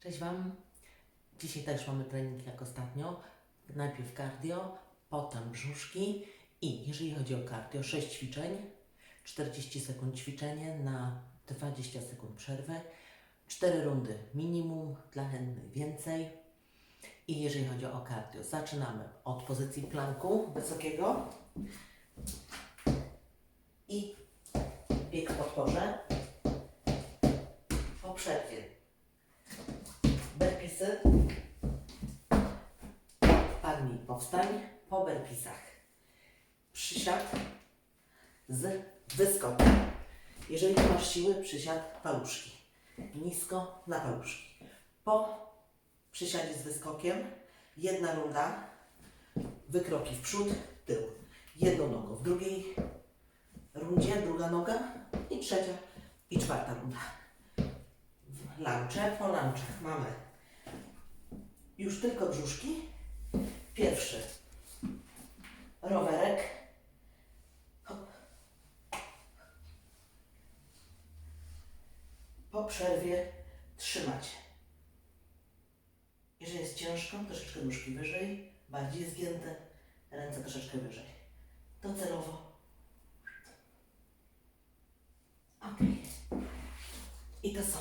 Cześć Wam. Dzisiaj też mamy trening jak ostatnio. Najpierw cardio, potem brzuszki i jeżeli chodzi o cardio, 6 ćwiczeń, 40 sekund ćwiczenie na 20 sekund przerwy, 4 rundy minimum, dla chętnych więcej. I jeżeli chodzi o cardio, zaczynamy od pozycji planku wysokiego i bieg w podporze. Po przerwie Berpisy. Padnij, powstań po berpisach. Przysiad z wyskokiem. Jeżeli nie masz siły, przysiad paluszki. Nisko na paluszki. Po przysiadzie z wyskokiem jedna runda, wykroki w przód, tył. Jedną nogą w drugiej rundzie, druga noga i trzecia i czwarta runda lunche. Po lunchach mamy już tylko brzuszki. Pierwszy rowerek. Hop. Po przerwie trzymać. Jeżeli jest ciężko, troszeczkę nóżki wyżej, bardziej zgięte, ręce troszeczkę wyżej. Docelowo. Ok. I to są.